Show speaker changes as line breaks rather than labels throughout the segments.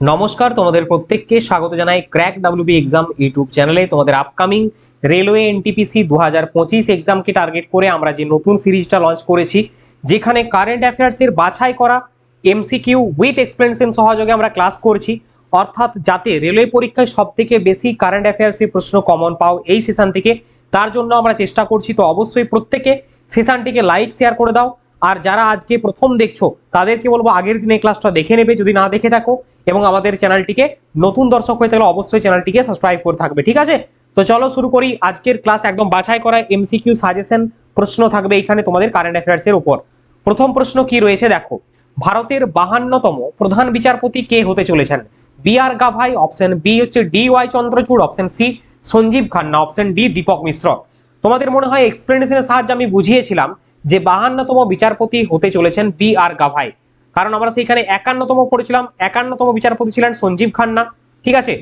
নমস্কার, তোমাদের প্রত্যেককে স্বাগত জানাই ক্র্যাক ডাব্লিউবি এক্সাম ইউটিউব চ্যানেলে। তোমাদের আপকামিং রেলওয়ে এনটিপিসি দু হাজার পঁচিশ এক্সামকে টার্গেট করে আমরা যে নতুন সিরিজটা লঞ্চ করেছি, যেখানে কারেন্ট অ্যাফেয়ার্সের বাছাই করা এমসিকিউ উইথ এক্সপ্লেনেশন সহযোগে আমরা ক্লাস করছি। অর্থাৎ যাতে রেলওয়ে পরীক্ষায় সবথেকে বেশি কারেন্ট অ্যাফেয়ার্সের প্রশ্ন কমন পাও এই সেশন থেকে, তার জন্য আমরা চেষ্টা করছি। তো অবশ্যই প্রত্যেকে সেশনটিকে লাইক শেয়ার করে দাও। আর যারা আজকে প্রথম দেখছ, তাদেরকে বলব আগের দিনে ক্লাসটা দেখে নেবে। যদি না দেখে থাকো এবং আমাদের চ্যানেলটিকে নতুন দর্শক হয়ে থাকলে অবশ্যই চ্যানেলটিকে সাবস্ক্রাইব করে থাকবে, ঠিক আছে? তো চলো শুরু করি। আজকের ক্লাস একদম বাছাই করা এমসিকিউ সাজেশন প্রশ্ন থাকবে এখানে তোমাদের কারেন্ট অ্যাফেয়ার্স এর উপর। প্রথম প্রশ্ন কি রয়েছে দেখো, ভারতের বাহান্নতম প্রধান বিচারপতি কে হতে চলেছেন? B R Gavai option B হচ্ছে D Y Chandrachud option C Sanjiv Khanna option D Dipak Mishra. তোমাদের মনে হয় এক্সপ্লেনেশনের সাহায্যে আমি বুঝিয়েছিলাম যে বাহান্নতম বিচারপতি হতে চলেছেন বি আর গাভাই কারণ আমরা সেইখানে একান্নতম পড়েছিলাম, একান্নতম বিচারপতি ছিলেন সঞ্জীব খান্না, ঠিক আছে?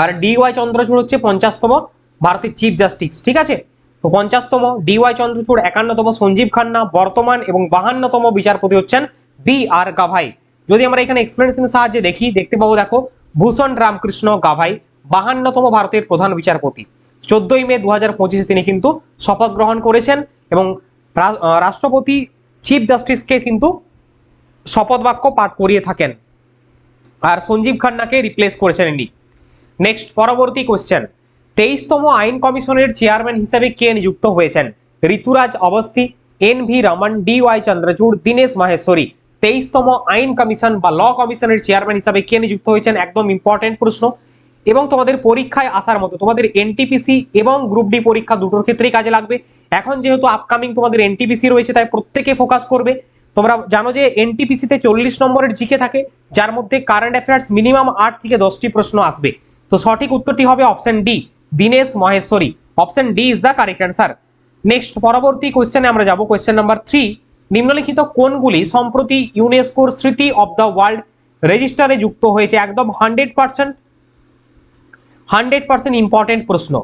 আর ডি ওয়াই চন্দ্রচূড় হচ্ছে পঞ্চাশতম ভারতের চিফ জাস্টিস ঠিক আছে? তো পঞ্চাশতম ডি ওয়াই চন্দ্রচূড়, একান্নতম সঞ্জীব খান্না, বর্তমান এবং বাহান্নতম বিচারপতি হচ্ছেন বি আর গাভাই। যদি আমরা এখানে এক্সপ্লেনেশনের সাহায্যে দেখি, দেখতে পাবো দেখো, ভূষণ রামকৃষ্ণ গাভাই, বাহান্নতম ভারতের প্রধান বিচারপতি। চোদ্দই মে দু হাজার পঁচিশে তিনি কিন্তু শপথ গ্রহণ করেছেন এবং রাষ্ট্রপতি চিফ জাস্টিসকে কিন্তু শপথ বাক্য পাঠ করিয়ে থাকেন। আর সঞ্জীব খান্নাকে রিপ্লেস করেছেন ইনি। নেক্সট পরবর্তী কোশ্চেন তেইশতম আইন কমিশনের চেয়ারম্যান হিসেবে কে নিযুক্ত হয়েছেন? Rituraj Awasthi, N V Raman, D Y Chandrachud, Dinesh Maheshwari. তেইশতম আইন কমিশন বা ল কমিশনের চেয়ারম্যান হিসাবে কে নিযুক্ত হয়েছেন? একদম ইম্পর্টেন্ট প্রশ্ন। এবং তোমাদের পরীক্ষায় আসার মতো, তোমাদের এনটিপিসি এবং গ্রুপ ডি পরীক্ষা দুটোর ক্ষেত্রেই কাজে লাগবে। এখন যেহেতু আপকামিং তোমাদের এনটিপিসি রয়েছে, তাই প্রত্যেকে ফোকাস করবে। তোমরা জানো যে এনটিপিসিতে চল্লিশ নম্বরের জিকে থাকে, যার মধ্যে কারেন্ট অ্যাফেয়ার্স মিনিমাম আট থেকে দশটি প্রশ্ন আসবে। তো সঠিক উত্তরটি হবে option D Dinesh Maheshwari. Option D is the correct answer next পরবর্তী কোয়েশ্চেনে আমরা যাব। কোয়েশ্চেন নাম্বার থ্রি নিম্নলিখিত কোনগুলি সম্প্রতি ইউনেস্কোর স্মৃতি অব দ্য ওয়ার্ল্ড রেজিস্টারে যুক্ত হয়েছে? একদম hundred percent hundred percent important প্রশ্ন।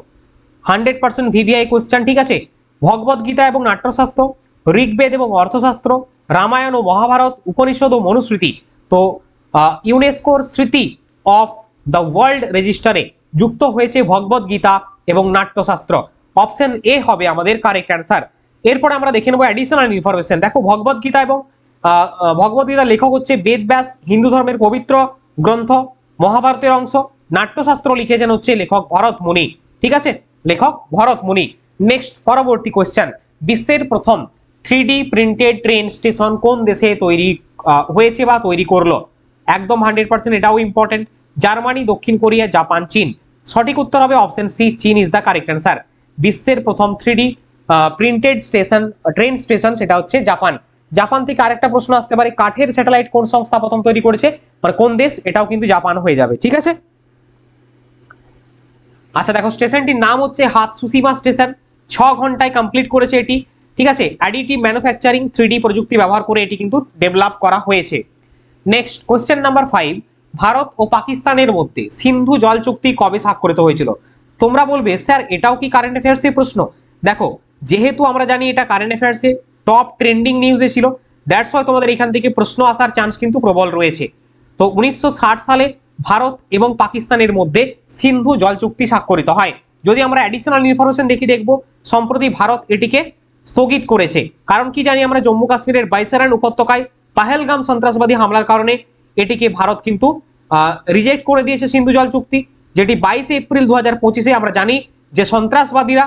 হান্ড্রেড পার্সেন্ট ভিভিআই কোয়েশ্চেন ঠিক আছে? ভগবদ্গীতা এবং নাট্যশাস্ত্র, ঋগ্বেদ এবং অর্থশাস্ত্র রামায়ণ ও মহাভারত উপনিষদ ও মনুস্মৃতি। তো ইউনেস্কোর স্মৃতি অফ দ্য ওয়ার্ল্ড রেজিস্টারে যুক্ত হয়েছে ভগবদ গীতা এবং নাট্যশাস্ত্র। অপশন এ হবে আমাদের কারেক্ট অ্যান্সার এরপর আমরা দেখে নেব অ্যাডিশনাল ইনফরমেশন দেখো ভগবদ গীতা এবং ভগবদ গীতার লেখক হচ্ছে বেদ ব্যাস, হিন্দু ধর্মের পবিত্র গ্রন্থ, মহাভারতের অংশ। নাট্যশাস্ত্র লিখেছেন হচ্ছে লেখক ভরত মুনি। ঠিক আছে? লেখক ভরত মুনি। নেক্সট পরবর্তী কোশ্চেন বিশ্বের প্রথম থ্রি প্রিন্টেড ট্রেন স্টেশন কোন দেশে তৈরি হয়েছে বা তৈরি করল? একদম হান্ড্রেড পার্সেন্ট এটাও ইম্পর্টেন্ট জার্মানি, দক্ষিণ কোরিয়া, জাপান, চীন। সঠিক উত্তর হবে অপশন সি চীন ইজ দ্য কারেক্ট অ্যান্সার বিশ্বের প্রথম three D printed station train station সেটা হচ্ছে জাপান। জাপান থেকে আরেকটা প্রশ্ন আসতে পারে, কাঠের স্যাটেলাইট কোন সংস্থা প্রথম তৈরি করেছে? মানে কোন দেশ? এটাও কিন্তু জাপান হয়ে যাবে, ঠিক আছে? আচ্ছা দেখো স্টেশনটির নাম হচ্ছে হাত হাতসুসিমা স্টেশন ছ ঘন্টায় কমপ্লিট করেছে এটি। ঠিক আছে? অ্যাডিটিভ ম্যানুফ্যাকচারিং থ্রি প্রযুক্তি ব্যবহার করে এটি কিন্তু ডেভেলপ করা হয়েছে। Next question number five Bharat ও পাকিস্তানের মধ্যে সিন্ধু জল চুক্তি কবে স্বাক্ষরিত হয়েছিল? তোমরা বলবে, স্যার, এটাও কি কারেন্ট অ্যাফেয়ার্সের প্রশ্ন? দেখো, যেহেতু আমরা জানি এটা কারেন্ট অ্যাফেয়ার্সে টপ ট্রেন্ডিং নিউজে ছিল দ্যাটস হয় তোমাদের এখান থেকে প্রশ্ন আসার চান্স কিন্তু প্রবল রয়েছে। তো উনিশশো ষাট সালে ভারত এবং পাকিস্তানের মধ্যে সিন্ধু জল চুক্তি স্বাক্ষরিত হয়। যদি আমরা অ্যাডিশনাল ইনফরমেশন দেখি দেখব, সম্প্রতি ভারত এটিকে স্থগিত করেছে। কারণ কি জানি আমরা জম্মু কাশ্মীরের বাইসারান উপত্যকায় পাহেলগাম সন্ত্রাসবাদী হামলার কারণে এটিকে ভারত কিন্তু রিজেক্ট করে দিয়েছে সিন্ধু জল চুক্তি, যেটি বাইশে এপ্রিল দু হাজার আমরা জানি যে সন্ত্রাসবাদীরা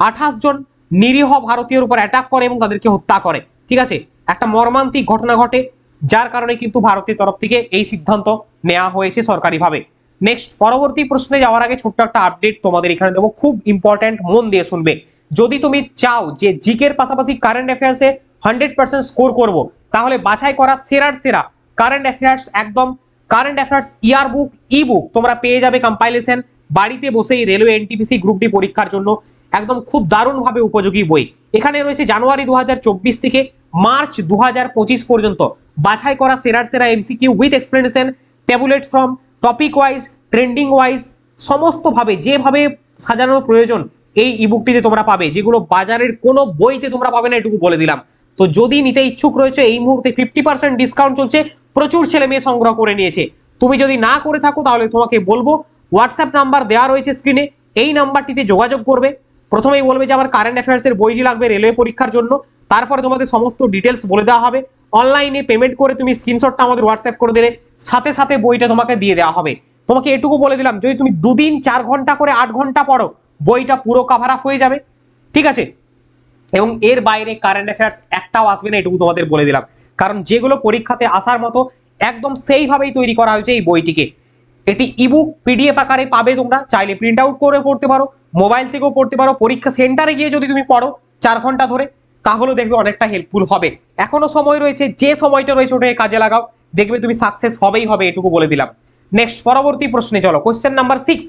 আঠাশ জন নিরীহ ভারতীয়র উপর অ্যাটাক করে এবং তাদেরকে হত্যা করে। ঠিক আছে? একটা মর্মান্তিক ঘটনা ঘটে, যার কারণে কিন্তু ভারতের তরফ থেকে এই সিদ্ধান্ত নেওয়া হয়েছে সরকারিভাবে। নেক্সট পরবর্তী প্রশ্নে যাওয়ার আগে ছোট্ট একটা আপডেট তোমাদের এখানে দেবো। খুব ইম্পর্ট্যান্ট মন দিয়ে শুনবে। যদি তুমি চাও যে জিকের পাশাপাশি কারেন্ট অ্যাফেয়ার্সে হান্ড্রেড পার্সেন্ট স্কোর করব, তাহলে বাছাই করা সেরার সেরা কারেন্ট অ্যাফেয়ার্স একদম। Current affairs year book e book তোমরা পেয়ে যাবে কম্পাইলেশন বাড়িতে বসেই রেলওয়ে এনটিপিসি গ্রুপ ডি পরীক্ষার জন্য একদম খুব দারুণভাবে উপযোগী বই। এখানে রয়েছে জানুয়ারি দু হাজার চব্বিশ থেকে মার্চ দু হাজার পঁচিশ পর্যন্ত বাছাই করা সেরার সেরা MCQ with explanation tabulate from topic wise trending wise সমস্তভাবে যেভাবে সাজানোর প্রয়োজন এই ইবুকটিতে তোমরা পাবে, যেগুলো বাজারের কোনো বইতে তোমরা পাবে না, এটুকু বলে দিলাম। তো যদি নিতে ইচ্ছুক রয়েছে, এই মুহূর্তে ফিফটি পার্সেন্ট ডিসকাউন্ট চলছে, প্রচুর ছেলে মেয়ে সংগ্রহ করে নিয়েছে। তুমি যদি না করে থাকো, তাহলে তোমাকে বলব হোয়াটসঅ্যাপ নাম্বার দেওয়া রয়েছে স্ক্রিনে এই নাম্বারটিতে যোগাযোগ করবে। প্রথমেই বলবে যে, আমার কারেন্ট অ্যাফেয়ার্সের বইটি লাগবে রেলওয়ে পরীক্ষার জন্য। তারপরে তোমাদের সমস্ত ডিটেলস বলে দেওয়া হবে। অনলাইনে পেমেন্ট করে তুমি স্ক্রিনশটটা আমাদের হোয়াটসঅ্যাপ করে দিলে, সাথে সাথে বইটা তোমাকে দিয়ে দেওয়া হবে। তোমাকে এটুকু বলে দিলাম, যদি তুমি দুদিন, চার ঘণ্টা করে আট ঘণ্টা পড়ো বইটা পুরো কাভার আপ হয়ে যাবে, ঠিক আছে? এবং এর বাইরে কারেন্ট অ্যাফেয়ার্স একটাও আসবে না, এটুকু তোমাদের বলে দিলাম। কারণ যেগুলো পরীক্ষাতে আসার মতো একদম সেইভাবেই তৈরি করা হয়েছে এই বইটিকে। এটি ইবুক পিডিএফ আকারে পাবে তোমরা, চাইলে প্রিন্ট আউট করে পড়তে পারো মোবাইল থেকেও পড়তে পারো, পরীক্ষা সেন্টারে গিয়ে যদি তুমি পড়ো চার ঘণ্টা ধরে তাহলে দেখবে অনেকটা হেল্পফুল হবে। এখনও সময় রয়েছে, যে সময়টা রয়েছে ওটাকে কাজে লাগাও, দেখবে তুমি সাকসেস হবেই হবে, এটুকু বলে দিলাম। নেক্সট পরবর্তী প্রশ্নে চলো question number six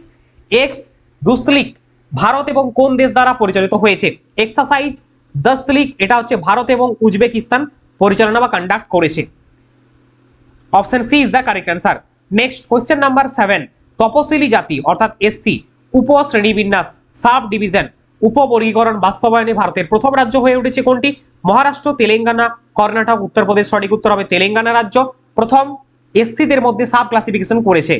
ex Dustlik Bharat এবং কোন দেশ দ্বারা পরিচালিত হয়েছে? এক্সারসাইজ দস্তলিক এটা হচ্ছে ভারত এবং উজবেকিস্তান পরিচালনা বা কন্ডাক্ট করেছে। Option C is the correct answer next question number seven তপশিলি জাতি, অর্থাৎ এসসি উপ শ্রেণীবিন্যাস সাব ডিভিশন উপবর্গীকরণ বাস্তবায়নে ভারতের প্রথম রাজ্য হয়ে উঠেছে কোনটি? মহারাষ্ট্র, তেলেঙ্গানা, কর্ণাটক উত্তরপ্রদেশ সঠিক উত্তর হবে তেলেঙ্গানা রাজ্য। প্রথম এসসিদের মধ্যে সাব ক্লাসিফিকেশন করেছে।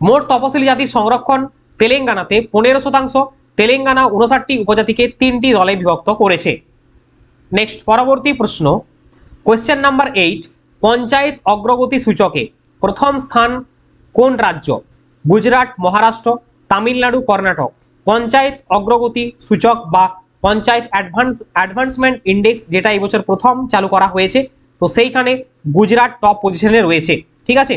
মোট তপশিলি জাতির সংরক্ষণ তেলেঙ্গানাতে পনেরো শতাংশ, তেলেঙ্গানা উনষাটটি উপজাতিকে তিনটি দলে বিভক্ত করেছে। নেক্সট পরবর্তী প্রশ্ন। কোয়েশ্চেন নাম্বার এইট পঞ্চায়েত অগ্রগতি সূচকে প্রথম স্থান কোন রাজ্য? গুজরাট, মহারাষ্ট্র, তামিলনাড়ু, কর্ণাটক। পঞ্চায়েত অগ্রগতি সূচক বা পঞ্চায়েত অ্যাডভান্স অ্যাডভান্সমেন্ট ইন্ডেক্স যেটা এবছর প্রথম চালু করা হয়েছে, তো সেইখানে গুজরাট টপ পজিশনে রয়েছে। ঠিক আছে?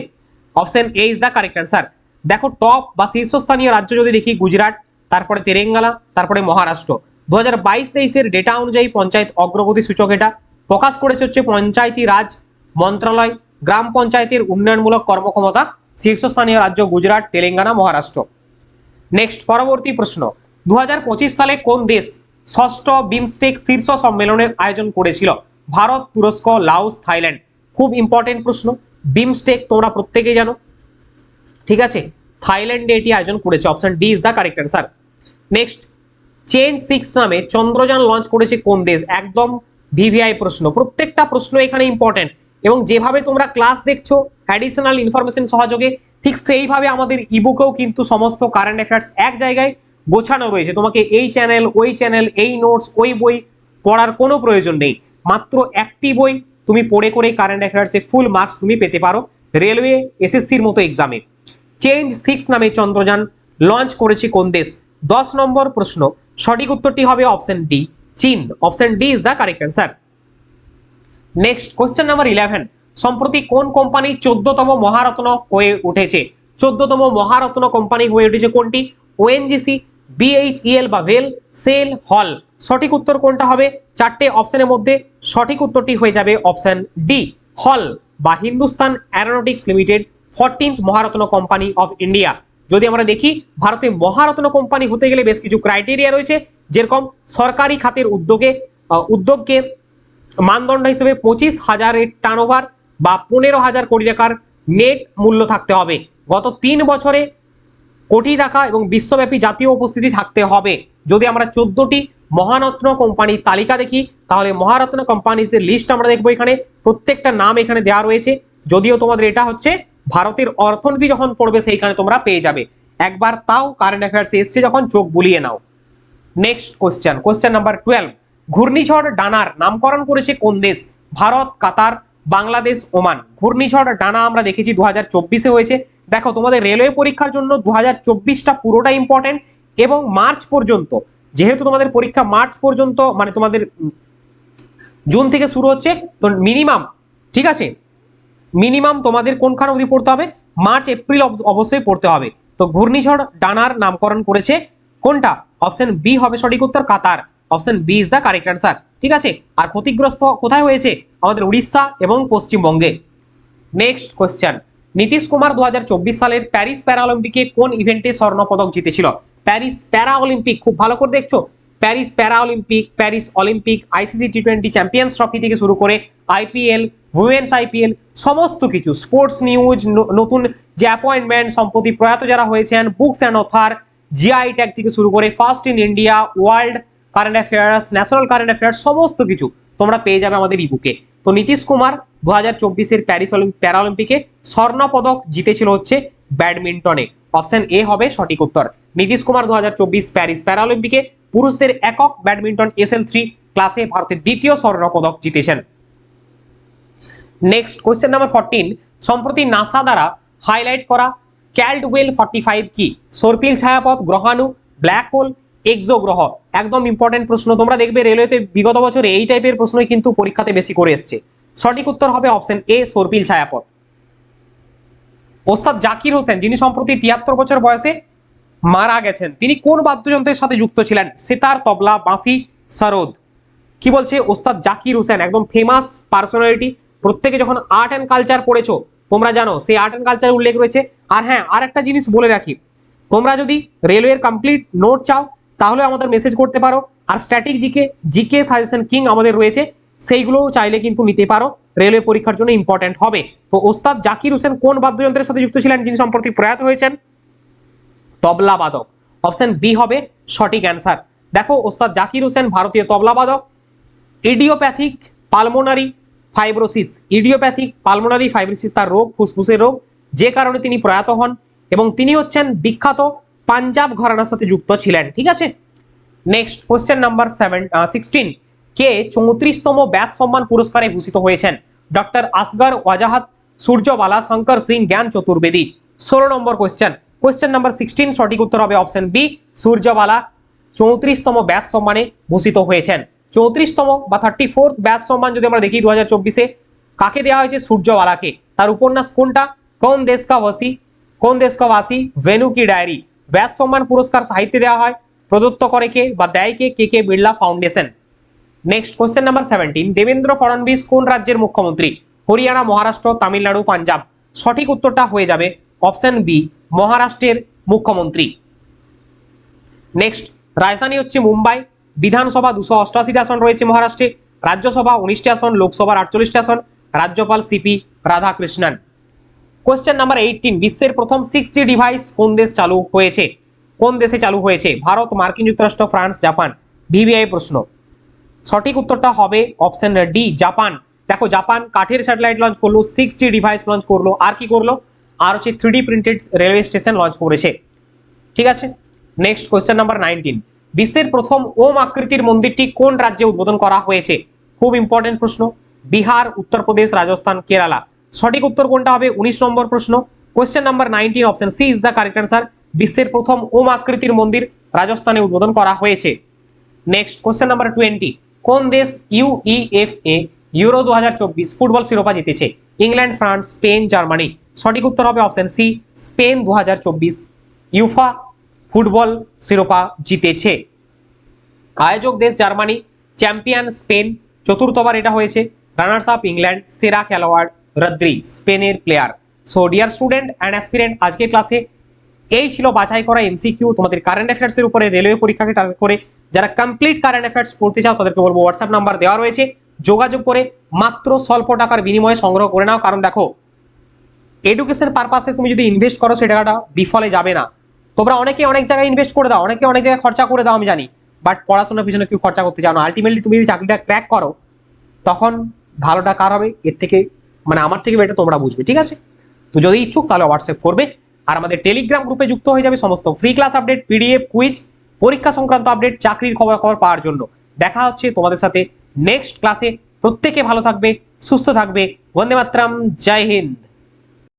Option A is the correct answer দেখো, টপ বা শীর্ষস্থানীয় রাজ্য যদি দেখি, গুজরাট, তারপরে তেলেঙ্গানা তারপরে মহারাষ্ট্র। দু হাজার বাইশ তেইশের ডেটা অনুযায়ী পঞ্চায়েত অগ্রগতি সূচক এটা। প্রকাশ করেছে হচ্ছে পঞ্চায়েতি রাজ মন্ত্রণালয়, গ্রাম পঞ্চায়েতের উন্নয়নমূলক কর্মক্ষমতা, শীর্ষস্থানীয় রাজ্য গুজরাট, তেলেঙ্গানা, মহারাষ্ট্র। নেক্সট পরবর্তী প্রশ্ন। দু হাজার পঁচিশ সালে কোন দেশ ষষ্ঠ বিমস্টেক শীর্ষ সম্মেলনের আয়োজন করেছিল? ভারত, তুরস্ক, লাওস, থাইল্যান্ড। খুব ইম্পর্টেন্ট প্রশ্ন। বিমস্টেক তোমরা প্রত্যেকেই জানো। ঠিক আছে? থাইল্যান্ডে এটি আয়োজন করেছে। Option D is the correct answer next Chang'e six নামে চন্দ্রযান লঞ্চ করেছে কোন দেশ? একদম ভিভিআই প্রশ্ন। প্রত্যেকটা প্রশ্ন এখানে ইম্পর্টেন্ট এবং যেভাবে তোমরা ক্লাস দেখছ অ্যাডিশনাল ইনফরমেশন সহযোগে, ঠিক সেইভাবে আমাদের ইবুকেও কিন্তু সমস্ত কারেন্ট অ্যাফেয়ার্স এক জায়গায় গোছানো রয়েছে। তোমাকে এই চ্যানেল ওই চ্যানেল এই নোটস ওই বই পড়ার কোনো প্রয়োজন নেই। মাত্র একটি বই তুমি পড়ে করে কারেন্ট অ্যাফেয়ার্সে ফুল মার্কস তুমি পেতে পারো। রেলওয়ে এসএসসির মতো এক্সামে চেঞ্জ সিক্স নামে চন্দ্রযান লঞ্চ করেছে কোন দেশ? দশ নম্বর প্রশ্ন, সঠিক উত্তরটি হবে অপশন ডি চীন। Option D is the correct answer next question number eleven সম্প্রতি কোন কোম্পানি চোদ্দতম মহারত্ন হয়ে উঠেছে? চোদ্দতম মহারত্ন কোম্পানি হয়ে উঠেছে কোনটি? ওএনজিসি বিএইচইএল বা ভেল সেল হল সঠিক উত্তর কোনটা হবে? চারটে অপশনের মধ্যে সঠিক উত্তরটি হয়ে যাবে অপশন ডি হল বা Hindustan Aeronautics Limited fourteenth Maharatna company of India যদি আমরা দেখি, ভারতে মহারত্ন কোম্পানি হতে গেলে বেশ কিছু ক্রাইটেরিয়া রয়েছে। যেরকম সরকারি খাতের উদ্যোগে উদ্যোগকে মানদণ্ড হিসেবে পঁচিশ হাজারের টার্নওভার বা পনেরো হাজার কোটি টাকার নেট মূল্য থাকতে হবে। গত তিন বছরে কোটি টাকা এবং বিশ্বব্যাপী জাতীয় উপস্থিতি থাকতে হবে। যদি আমরা চোদ্দটি মহারত্ন কোম্পানির তালিকা দেখি, তাহলে মহারত্ন কোম্পানিজের লিস্ট আমরা দেখব এখানে। প্রত্যেকটা নাম এখানে দেওয়া রয়েছে। যদিও তোমাদের এটা হচ্ছে ভারতের অর্থনীতি যখন পড়বে, সেইখানে তোমরা পেয়ে যাবে। একবার তাও কারেন্ট অ্যাফেয়ার্স এসছে যখন, চোখ বুলিয়ে নাও। Next question question number twelve ঘূর্ণিঝড় ডানার নামকরণ করেছে কোন দেশ? Bharat, Qatar, Bangladesh, Oman. ঘূর্ণিঝড় ডানা আমরা দেখেছি দু হাজার চব্বিশে হয়েছে। দেখো, তোমাদের রেলওয়ে পরীক্ষার জন্য দু হাজার চব্বিশটা পুরোটা ইম্পর্টেন্ট এবং মার্চ পর্যন্ত। যেহেতু তোমাদের পরীক্ষা মার্চ পর্যন্ত মানে তোমাদের জুন থেকে শুরু হচ্ছে, তো মিনিমাম ঠিক আছে? মিনিমাম তোমাদের কোনখান অবধি পড়তে হবে? মার্চ এপ্রিল অব- অবশ্যই পড়তে হবে। তো ঘূর্ণিঝড় ডানার নামকরণ করেছে কোনটা? অপশন বি হবে সঠিক উত্তর Qatar. Option B is the correct answer ঠিক আছে? আর ক্ষতিগ্রস্ত কোথায় হয়েছে? আমাদের উড়িষ্যা এবং পশ্চিমবঙ্গে। নেক্সট কোয়েশ্চেন নীতিশ কুমার দু হাজার চব্বিশ সালের প্যারিস প্যারাঅলিম্পিকে কোন ইভেন্টে স্বর্ণপদক জিতেছিল? প্যারিস প্যারা অলিম্পিক খুব ভালো করে দেখছ। Paris para Olympic Paris Olympic ICC T twenty champions trophy থেকে শুরু করে আইপিএল উইমেন্স আইপিএল সমস্ত কিছু স্পোর্টস নিউজ নতুন যে অ্যাপয়েন্টমেন্ট সম্প্রতি প্রয়াত যারা হয়েছেন books and author GI tag থেকে শুরু করে first in India world current affairs national current affairs সমস্ত কিছু তোমরা পেয়ে যাবে আমাদের ইবুকে তো নীতিশ কুমার দু হাজার চব্বিশের প্যারিস প্যারালিম্পিকে স্বর্ণ পদক জিতেছিল হচ্ছে ব্যাডমিন্টনে অপশন এ হবে সঠিক উত্তর। নীতিশ কুমার দু হাজার চব্বিশ প্যারিস প্যারালিম্পিকে পুরুষদের একক ব্যাডমিন্টন এসএল থ্রি ক্লাসে ভারতের দ্বিতীয় স্বর্ণ পদক জিতেছেন। নেক্সট কোয়েশ্চেন নাম্বার ফোরটিন সম্প্রতি নাসা দ্বারা হাইলাইট করা ক্যাল্ডওয়েল ফর্টি ফাইভ কি? সর্পিল ছায়াপথ, গ্রহাণু ব্ল্যাক হোল এক্সো গ্রহ একদম ইম্পর্টেন্ট প্রশ্ন। তোমরা দেখবে রেলওয়েতে বিগত বছরে এই টাইপের প্রশ্নই কিন্তু পরীক্ষাতে বেশি করে এসছে। সঠিক উত্তর হবে অপশন এ সর্পিল ছায়াপথ। ওস্তাদ জাকির হোসেন, যিনি সম্প্রতি তিয়াত্তর বছর বয়সে মারা গেছেন, তিনি কোন বাদ্যযন্ত্রের সাথে যুক্ত ছিলেন? সেতার, তবলা, বাঁশি, সরোদ। কি বলছে ওস্তাদ জাকির হোসেন? একদম ফেমাস পার্সোনালিটি প্রত্যেকে যখন আর্ট অ্যান্ড কালচার পড়েছো, তোমরা জানো সেই আর্ট অ্যান্ড কালচার উল্লেখ রয়েছে। আর হ্যাঁ আর একটা জিনিস বলে রাখি, তোমরা যদি রেলওয়ের কমপ্লিট নোট চাও, তাহলে আমাদের মেসেজ করতে পারো। আর static GK GK suggestion king আমাদের রয়েছে, সেইগুলোও চাইলে কিন্তু নিতে পারো। রেলওয়ে পরীক্ষার জন্য ইম্পর্টেন্ট হবে। তো ওস্তাদ জাকির হোসেন কোন বাদ্যযন্ত্রের সাথে যুক্ত ছিলেন, যিনি সম্প্রতি প্রয়াত হয়েছেন? তবলা বাদক। অপশন বি হবে সঠিক অ্যান্সার দেখো, ওস্তাদ জাকির হোসেন, ভারতীয় তবলা বাদক। Idiopathic, pulmonary fibrosis, idiopathic, pulmonary fibrosis, তার রোগ, ফুসফুসের রোগ, যে কারণে তিনি প্রয়াত হন এবং তিনি হচ্ছেন বিখ্যাত পাঞ্জাব ঘরানার সাথে যুক্ত ছিলেন, ঠিক আছে? Next question number seven sixteen কে চৌত্রিশতম ব্যাস সম্মান পুরস্কারে ভূষিত হয়েছেন? ডক্টর আসগর ওয়াজাহাত সূর্যবালা শঙ্কর সিং জ্ঞান চতুর্বেদী ষোলো নম্বর কোশ্চেন কোশ্চেন নাম্বার সিক্সটিন সঠিক উত্তর হবে অপশন বি সূর্যবালা চৌত্রিশতম ব্যাস সম্মানে ভূষিত হয়েছেন। চৌত্রিশতম বা থার্টি ফোর্থ ব্যাস সম্মান যদি আমরা দেখি দু হাজার চব্বিশে, কাকে দেওয়া হয়েছে? সূর্যবালাকে। তার উপন্যাস কোনটা? কোন দেশ কা ওয়াসি কোন দেশ কা ওয়াসি ভেনু কি ডায়েরি। ব্যাস সম্মান পুরস্কার সাহিত্যে দেওয়া হয়। প্রদত্ত করে কে বা দেয় কে? K K Birla foundation. Next question number seventeen Devendra Fadnavis কোন রাজ্যের মুখ্যমন্ত্রী? হরিয়ানা, মহারাষ্ট্র, তামিলনাড়ু, পাঞ্জাব। সঠিক উত্তরটা হয়ে যাবে অপশন বি মহারাষ্ট্রের মুখ্যমন্ত্রী। নেক্সট, রাজধানী হচ্ছে মুম্বাই। বিধানসভা দুশো অষ্টআশিটি আসন রয়েছে মহারাষ্ট্রে, রাজ্যসভা উনিশটি আসন, লোকসভার আটচল্লিশটি আসন, রাজ্যপাল C P Radhakrishnan. Question number eighteen বিশ্বের প্রথম সিক্স ডিভাইস কোন দেশ চালু হয়েছে? কোন দেশে চালু হয়েছে? ভারত, মার্কিন যুক্তরাষ্ট্র, ফ্রান্স, জাপান। ভিভিআই প্রশ্ন। সঠিক উত্তরটা হবে অপশন ডি জাপান। দেখো, জাপান কাঠের স্যাটেলাইট লঞ্চ করল সিক্স ডিভাইস লঞ্চ করল। আর কি করল? আর হচ্ছে three printed railway station launch করেছে। ঠিক আছে? নেক্সট কোয়েশ্চেন নাম্বার নাইনটিন বিশ্বের প্রথম ওম আকৃতির মন্দিরটি কোন রাজ্যে উদ্বোধন করা হয়েছে? খুব ইম্পর্টেন্ট প্রশ্ন। বিহার, উত্তরপ্রদেশ, রাজস্থান, কেরালা। সঠিক উত্তর কোনটা হবে? উনিশ নম্বর প্রশ্ন। Question number nineteen option C is the correct answer বিশ্বের প্রথম ওম আকৃতির মন্দির রাজস্থানে উদ্বোধন করা হয়েছে। নেক্সট কোশ্চেন নাম্বার টোয়েন্টি কোন দেশ ইউইএফএ ইউরো দু হাজার চব্বিশ ফুটবল শিরোপা জিতেছে? ইংল্যান্ড ফ্রান্স স্পেন জার্মানি সঠিক উত্তর হবে অপশন সি স্পেন দু হাজার চব্বিশ ইউফা ফুটবল শিরোপা জিতেছে। আয়োজক দেশ জার্মানি, চ্যাম্পিয়ন স্পেন চতুর্থবার এটা হয়েছে। রানার্স আপ ইংল্যান্ড, সেরা খেলোয়াড় রদ্রি স্পেনের player so dear student and aspirant আজকের ক্লাসে এই ছিল বাছাই করা এমসিকিউ তোমাদের কারেন্ট অ্যাফেয়ার্স এর উপরে রেলওয়ে পরীক্ষাকে টার্গেট করে যারা কমপ্লিট কারেন্ট অ্যাফেয়ার্স পড়তে চাও, তাদেরকে বলব হোয়াটসঅ্যাপ নাম্বার দেওয়া রয়েছে। যোগাযোগ করে মাত্র স্বল্প টাকার বিনিময়ে সংগ্রহ করে নাও। কারণ দেখো এডুকেশন পারপাসে তুমি যদি ইনভেস্ট করো, সে টাকাটা বিফলে যাবে না। তোমরা অনেকে অনেক জায়গায় ইনভেস্ট করে দাও, অনেকে অনেক জায়গায় খরচা করে দাও, আমি জানি। বাট পড়াশোনার পিছনে কেউ খরচা করতে চাও না। আলটিমেটলি তুমি যদি চাকরিটা ক্র্যাক করো, তখন ভালোটা কার হবে? এর থেকে মানে আমার থেকে বেটার তোমরা বুঝবে, ঠিক আছে? তো যদি ইচ্ছুক, তাহলে হোয়াটসঅ্যাপ করবে। আর আমাদের টেলিগ্রাম গ্রুপে যুক্ত হয়ে যাবে সমস্ত free class update PDF quiz পরীক্ষা সংক্রান্ত আপডেট চাকরির খবর খবর পাওয়ার জন্য। দেখা হচ্ছে তোমাদের সাথে নেক্সট ক্লাসে প্রত্যেকে ভালো থাকবে, সুস্থ থাকবে। বন্দে মাতরম, জয় হিন্দ।